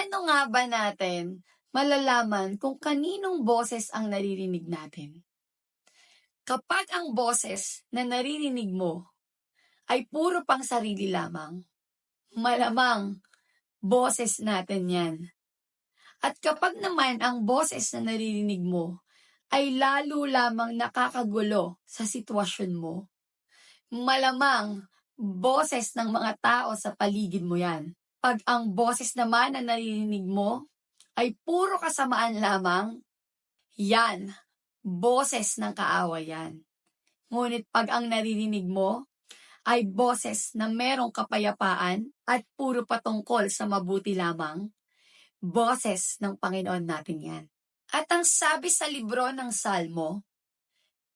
Paano nga ba natin malalaman kung kaninong boses ang naririnig natin? Kapag ang boses na naririnig mo ay puro pang sarili lamang, malamang boses natin yan. At kapag naman ang boses na naririnig mo ay lalo lamang nakakagulo sa sitwasyon mo, malamang boses ng mga tao sa paligid mo yan. Pag ang boses naman na naririnig mo ay puro kasamaan lamang, yan, boses ng kaawayan. Ngunit pag ang naririnig mo ay boses na merong kapayapaan at puro patungkol sa mabuti lamang, boses ng Panginoon natin yan. At ang sabi sa libro ng Salmo,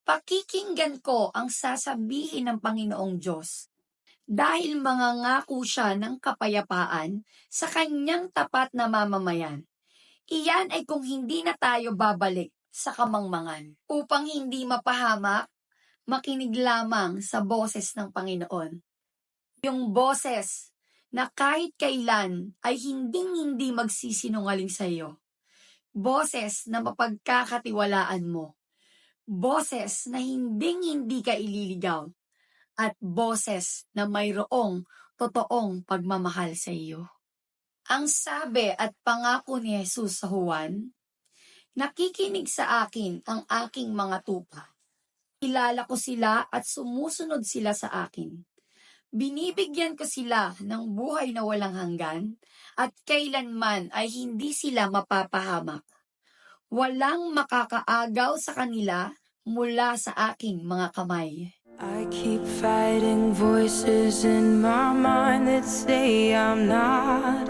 Pakikinggan ko ang sasabihin ng Panginoong Diyos dahil mangangako siya ng kapayapaan sa kanyang tapat na mamamayan. Iyan ay kung hindi na tayo babalik sa kamangmangan upang hindi mapahamak, makinig lamang sa boses ng Panginoon. Yung boses na kahit kailan ay hinding-hindi magsisinungaling sa iyo. Boses na mapagkakatiwalaan mo. Boses na hinding-hindi ka ililigaw. At boses na mayroong totoong pagmamahal sa iyo. Ang sabi at pangako ni Jesus sa Juan, Nakikinig sa akin ang aking mga tupa. Kilala ko sila at sumusunod sila sa akin. Binibigyan ko sila ng buhay na walang hanggan at kailanman ay hindi sila mapapahamak. Walang makakaagaw sa kanila mula sa aking mga kamay. I keep fighting voices in my mind that say I'm not.